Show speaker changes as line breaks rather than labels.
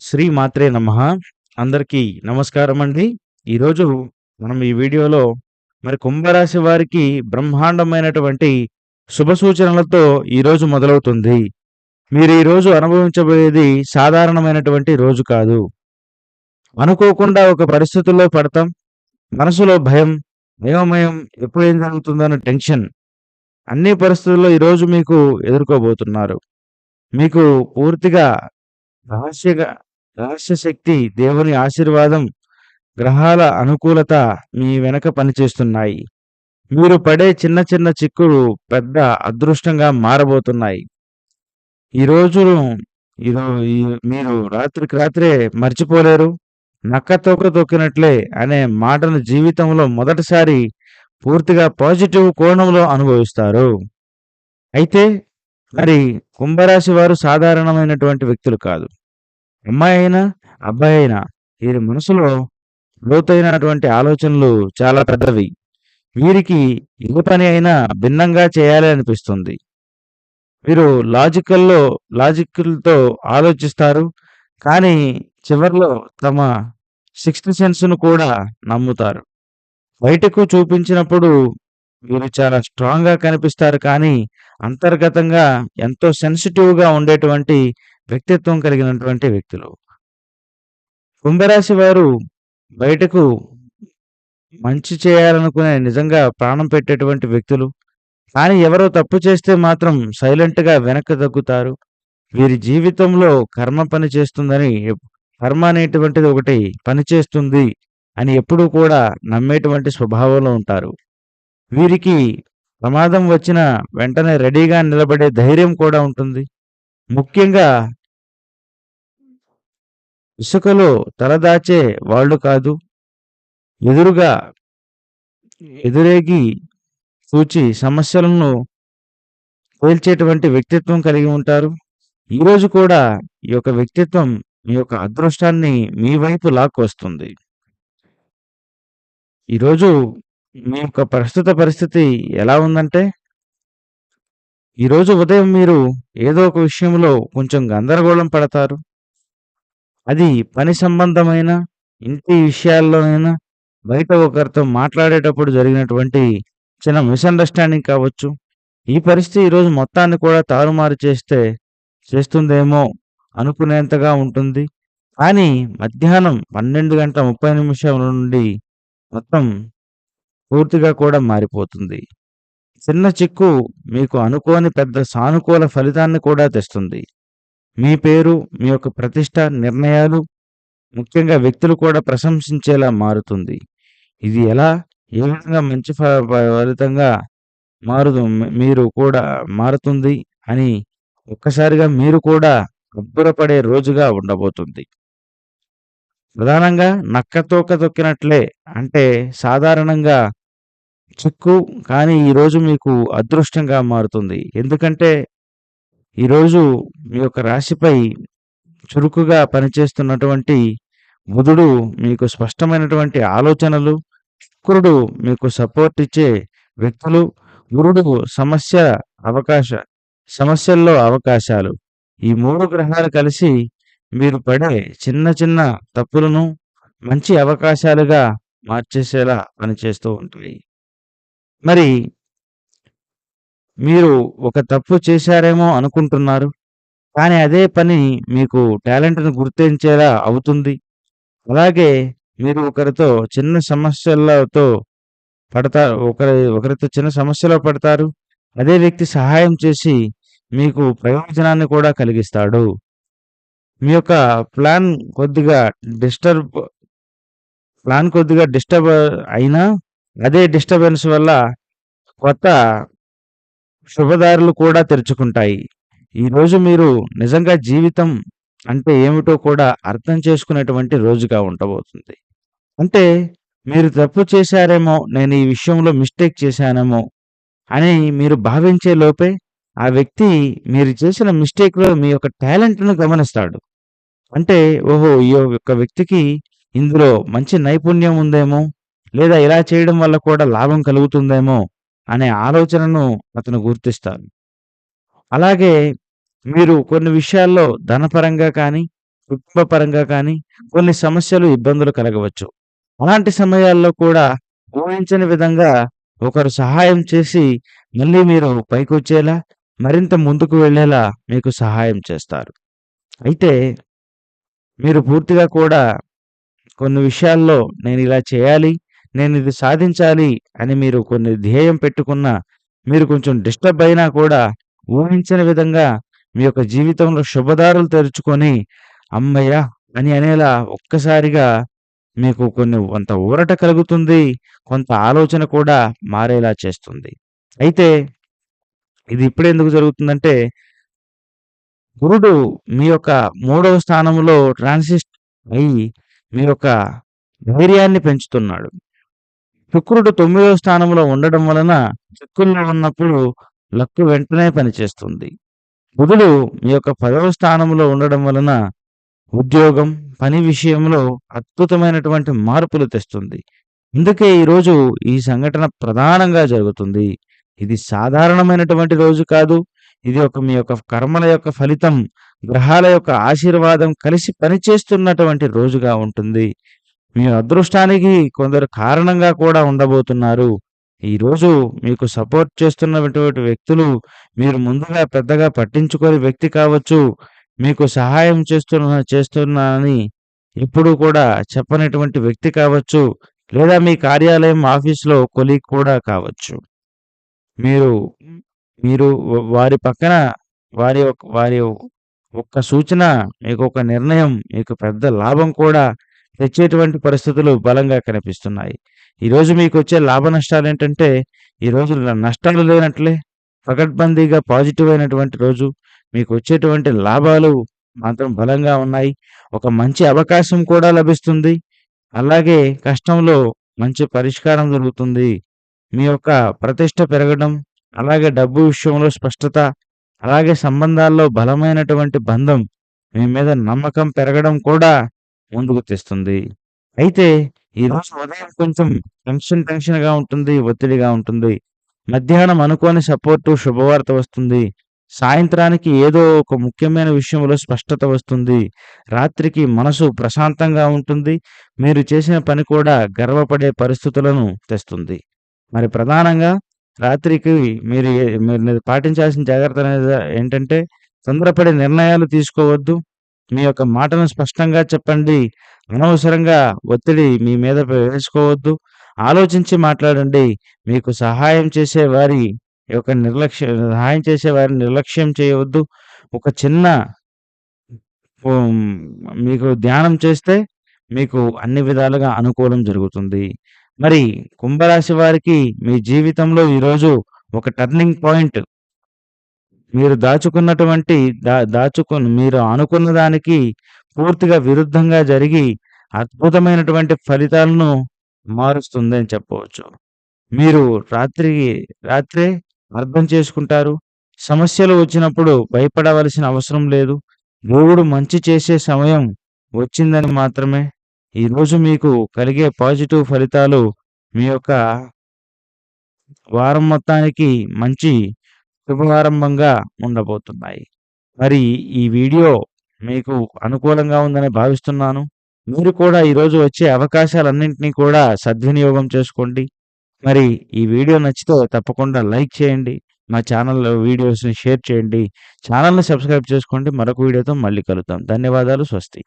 శ్రీ మాత్రే నమ. అందరికీ నమస్కారం అండి ఈరోజు మనం ఈ వీడియోలో మరి కుంభరాశి వారికి బ్రహ్మాండమైనటువంటి శుభ సూచనలతో ఈరోజు మొదలవుతుంది. మీరు ఈరోజు అనుభవించబోయేది సాధారణమైనటువంటి రోజు కాదు. అనుకోకుండా ఒక పరిస్థితుల్లో పడతాం. మనసులో భయం భయమయం ఎప్పుడు ఏం జరుగుతుందన్న టెన్షన్ అన్ని పరిస్థితుల్లో ఈరోజు మీకు ఎదుర్కోబోతున్నారు. మీకు పూర్తిగా రహస్యగా రహస్య శక్తి దేవుని ఆశీర్వాదం గ్రహాల అనుకూలత మీ వెనక పనిచేస్తున్నాయి. మీరు పడే చిన్న చిన్న చిక్కులు పెద్ద అదృష్టంగా మారబోతున్నాయి. ఈ రోజును ఈ- మీరు రాత్రికి రాత్రే మర్చిపోలేరు. నక్క తోక తొక్కినట్లే అనే మాటను జీవితంలో మొదటిసారి పూర్తిగా పాజిటివ్ కోణంలో అనుభవిస్తారు. అయితే మరి కుంభరాశి వారు సాధారణమైనటువంటి వ్యక్తులు కాదు. అమ్మాయి అయినా అబ్బాయి అయినా వీరి మనసులో లోతైనటువంటి ఆలోచనలు చాలా పెద్దవి. వీరికి ఏ పని అయినా భిన్నంగా చేయాలి అనిపిస్తుంది. వీరు లాజికల్లో లాజికల్తో ఆలోచిస్తారు కానీ చివర్లో తమ సిక్స్త్ సెన్స్ను కూడా నమ్ముతారు. బయటకు చూపించినప్పుడు వీరు చాలా స్ట్రాంగ్గా కనిపిస్తారు కానీ అంతర్గతంగా ఎంతో సెన్సిటివ్గా ఉండేటువంటి వ్యక్తిత్వం కలిగినటువంటి వ్యక్తులు. కుంభరాశి వారు బయటకు మంచి చేయాలనుకునే నిజంగా ప్రాణం పెట్టేటువంటి వ్యక్తులు. కానీ ఎవరో తప్పు చేస్తే మాత్రం సైలెంట్గా వెనక్కి తగ్గుతారు. వీరి జీవితంలో కర్మ పని చేస్తుందని కర్మ అనేటువంటిది ఒకటి పనిచేస్తుంది అని ఎప్పుడూ కూడా నమ్మేటువంటి స్వభావంలో ఉంటారు. వీరికి ప్రమాదం వచ్చిన వెంటనే రెడీగా నిలబడే ధైర్యం కూడా ఉంటుంది. ముఖ్యంగా ఇసుకలో తలదాచే వాళ్ళు కాదు. ఎదురుగా ఎదురేగి చూచి సమస్యలను తేల్చేటువంటి వ్యక్తిత్వం కలిగి ఉంటారు. ఈరోజు కూడా ఈ యొక్క వ్యక్తిత్వం మీ యొక్క అదృష్టాన్ని మీ వైపు లాక్కొస్తుంది. ఈరోజు మీ యొక్క ప్రస్తుత పరిస్థితి ఎలా ఉందంటే ఈరోజు ఉదయం మీరు ఏదో ఒక విషయంలో కొంచెం గందరగోళం పడతారు. అది పని సంబంధమైన ఇంటి విషయాల్లోనైనా బయట ఒకరితో మాట్లాడేటప్పుడు జరిగినటువంటి చిన్న మిస్అండర్స్టాండింగ్ కావచ్చు. ఈ పరిస్థితి ఈరోజు మొత్తాన్ని కూడా తారుమారు చేస్తే చేస్తుందేమో అనుకునేంతగా ఉంటుంది. కానీ మధ్యాహ్నం పన్నెండు గంటల ముప్పై నిమిషాల నుండి మొత్తం పూర్తిగా కూడా మారిపోతుంది. చిన్న చిక్కు మీకు అనుకోని పెద్ద సానుకూల ఫలితాన్ని కూడా తెస్తుంది. మీ పేరు మీ యొక్క ప్రతిష్ట నిర్ణయాలు ముఖ్యంగా వ్యక్తులు కూడా ప్రశంసించేలా మారుతుంది. ఇది ఎలా? ఏ విధంగా మంచి ఫలితంగా మారుదు మీరు కూడా మారుతుంది అని ఒక్కసారిగా మీరు కూడా అబ్బురపడే రోజుగా ఉండబోతుంది. ప్రధానంగా నక్క తోక తొక్కినట్లే అంటే సాధారణంగా చిక్కు కానీ ఈరోజు మీకు అదృష్టంగా మారుతుంది. ఎందుకంటే ఈరోజు మీ యొక్క రాశిపై చురుకుగా పనిచేస్తున్నటువంటి బుధుడు మీకు స్పష్టమైనటువంటి ఆలోచనలు శుక్రుడు మీకు సపోర్ట్ ఇచ్చే వ్యక్తులు గురుడు సమస్య అవకాశ సమస్యల్లో అవకాశాలు. ఈ మూడు గ్రహాలు కలిసి మీరు పడే చిన్న చిన్న తప్పులను మంచి అవకాశాలుగా మార్చేసేలా పనిచేస్తూ ఉంటాయి. మరి మీరు ఒక తప్పు చేశారేమో అనుకుంటున్నారు కానీ అదే పని మీకు టాలెంట్‌ను గుర్తించేలా అవుతుంది. అలాగే మీరు ఒకరితో చిన్న సమస్యలతో పడతారు. ఒకరి ఒకరితో చిన్న సమస్యలో పడతారు. అదే వ్యక్తి సహాయం చేసి మీకు ప్రయోజనాన్ని కూడా కలిగిస్తాడు. మీ యొక్క ప్లాన్ కొద్దిగా డిస్టర్బ్ ప్లాన్ కొద్దిగా డిస్టర్బ్ అయినా అదే డిస్టర్బెన్స్ వల్ల కొత్త శుభదారులు కూడా తెరుచుకుంటాయి. ఈరోజు మీరు నిజంగా జీవితం అంటే ఏమిటో కూడా అర్థం చేసుకునేటువంటి రోజుగా ఉండబోతుంది. అంటే మీరు తప్పు చేశారేమో, నేను ఈ విషయంలో మిస్టేక్ చేశానేమో అని మీరు భావించే లోపే ఆ వ్యక్తి మీరు చేసిన మిస్టేక్‌లో మీ యొక్క టాలెంట్‌ను గమనిస్తాడు. అంటే ఓహో! ఈ యొక్క వ్యక్తికి ఇందులో మంచి నైపుణ్యం ఉందేమో, లేదా ఇలా చేయడం వల్ల కూడా లాభం కలుగుతుందేమో అనే ఆలోచనను అతను గుర్తిస్తాడు. అలాగే మీరు కొన్ని విషయాల్లో ధనపరంగా కానీ, కుటుంబపరంగా కానీ కొన్ని సమస్యలు, ఇబ్బందులు కలగవచ్చు. అలాంటి సమయాల్లో కూడా ఊహించని విధంగా ఒకరు సహాయం చేసి మళ్ళీ మీరు పైకొచ్చేలా, మరింత ముందుకు వెళ్ళేలా మీకు సహాయం చేస్తారు. అయితే మీరు పూర్తిగా కూడా కొన్ని విషయాల్లో నేను ఇలా చేయాలి, నేను ఇది సాధించాలి అని మీరు కొన్ని ధ్యేయం పెట్టుకున్నా, మీరు కొంచెం డిస్టర్బ్ అయినా కూడా ఊహించిన విధంగా మీ యొక్క జీవితంలో శుభదారులు తెరుచుకొని, అమ్మయ్య అని అనేలా ఒక్కసారిగా మీకు కొన్ని కొంత ఊరట కలుగుతుంది. కొంత ఆలోచన కూడా మారేలా చేస్తుంది. అయితే ఇది ఇప్పుడు ఎందుకు జరుగుతుందంటే గురుడు మీ యొక్క మూడవ స్థానంలో ట్రాన్సిస్ట్ అయ్యి మీ యొక్క ధైర్యాన్ని పెంచుతున్నాడు. శుక్రుడు తొమ్మిదవ స్థానంలో ఉండడం వలన చిక్కుల్లో ఉన్నప్పుడు లక్కు వెంటనే పనిచేస్తుంది. బుధుడు మీ యొక్క పదవ స్థానంలో ఉండడం వలన ఉద్యోగం, పని విషయంలో అద్భుతమైనటువంటి మార్పులు తెస్తుంది. అందుకే ఈరోజు ఈ సంఘటన ప్రధానంగా జరుగుతుంది. ఇది సాధారణమైనటువంటి రోజు కాదు. ఇది ఒక మీ యొక్క కర్మల యొక్క ఫలితం, గ్రహాల యొక్క ఆశీర్వాదం కలిసి పనిచేస్తున్నటువంటి రోజుగా ఉంటుంది. మీ అదృష్టానికి కొందరు కారణంగా కూడా ఉండబోతున్నారు. ఈరోజు మీకు సపోర్ట్ చేస్తున్నటువంటి వ్యక్తులు మీరు ముందుగా పెద్దగా పట్టించుకోని వ్యక్తి కావచ్చు. మీకు సహాయం చేస్తున్నా చేస్తున్నానని ఎప్పుడూ కూడా చెప్పనటువంటి వ్యక్తి కావచ్చు. లేదా మీ కార్యాలయం, ఆఫీస్‌లో కొలీగ్ కూడా కావచ్చు. మీరు మీరు వారి పక్కన వారి యొక్క వారి ఒక్క సూచన, మీకొక నిర్ణయం మీకు పెద్ద లాభం కూడా తెచ్చేటువంటి పరిస్థితులు బలంగా కనిపిస్తున్నాయి. ఈరోజు మీకొచ్చే లాభ నష్టాలు ఏంటంటే ఈరోజు రోజు నష్టాలు లేనట్లే పకడ్బందీగా పాజిటివ్ అయినటువంటి రోజు. మీకు వచ్చేటువంటి లాభాలు మాత్రం బలంగా ఉన్నాయి. ఒక మంచి అవకాశం కూడా లభిస్తుంది. అలాగే కష్టంలో మంచి పరిష్కారం జరుగుతుంది. మీ యొక్క ప్రతిష్ట పెరగడం, అలాగే డబ్బు విషయంలో స్పష్టత, అలాగే సంబంధాల్లో బలమైనటువంటి బంధం, మీ మీద నమ్మకం పెరగడం కూడా ముందుకు తెస్తుంది. అయితే ఈరోజు ఉదయం కొంచెం టెన్షన్ టెన్షన్‌గా ఉంటుంది. ఒత్తిడిగా ఉంటుంది. మధ్యాహ్నం అనుకోని సపోర్టు, శుభవార్త వస్తుంది. సాయంత్రానికి ఏదో ఒక ముఖ్యమైన విషయంలో స్పష్టత వస్తుంది. రాత్రికి మనసు ప్రశాంతంగా ఉంటుంది. మీరు చేసిన పని కూడా గర్వపడే పరిస్థితులను తెస్తుంది. మరి ప్రధానంగా రాత్రికి మీరు మీరు పాటించాల్సిన జాగ్రత్తలనేది ఏంటంటే, తొందరపడే నిర్ణయాలు తీసుకోవద్దు. మీ యొక్క మాటను స్పష్టంగా చెప్పండి. అనవసరంగా ఒత్తిడి మీ మీద వేసుకోవద్దు. ఆలోచించి మాట్లాడండి. మీకు సహాయం చేసే వారి యొక్క నిర్లక్ష్య సహాయం చేసే వారిని నిర్లక్ష్యం చేయవద్దు. ఒక చిన్న మీకు ధ్యానం చేస్తే మీకు అన్ని విధాలుగా అనుకూలం జరుగుతుంది. మరి కుంభరాశి వారికి మీ జీవితంలో ఈరోజు ఒక టర్నింగ్ పాయింట్. మీరు దాచుకున్నటువంటి దా దాచుకుని మీరు అనుకున్న దానికి పూర్తిగా విరుద్ధంగా జరిగి అద్భుతమైనటువంటి ఫలితాలను మారుస్తుందని చెప్పవచ్చు. మీరు రాత్రి రాత్రే అర్థం చేసుకుంటారు. సమస్యలు వచ్చినప్పుడు భయపడవలసిన అవసరం లేదు. దేవుడు మంచి చేసే సమయం వచ్చిందని మాత్రమే. ఈరోజు మీకు కలిగే పాజిటివ్ ఫలితాలు మీ యొక్క వారం మొత్తానికి మంచి శుభారంభంగా ఉండబోతున్నాయి. మరి ఈ వీడియో మీకు అనుకూలంగా ఉందని భావిస్తున్నాను. మీరు కూడా ఈరోజు వచ్చే అవకాశాలన్నింటినీ కూడా సద్వినియోగం చేసుకోండి. మరి ఈ వీడియో నచ్చితే తప్పకుండా లైక్ చేయండి. మా ఛానల్లో వీడియోస్‌ని షేర్ చేయండి. ఛానల్‌ని సబ్స్క్రైబ్ చేసుకోండి. మరొక వీడియోతో మళ్ళీ కలుద్దాం. ధన్యవాదాలు. స్వస్తి.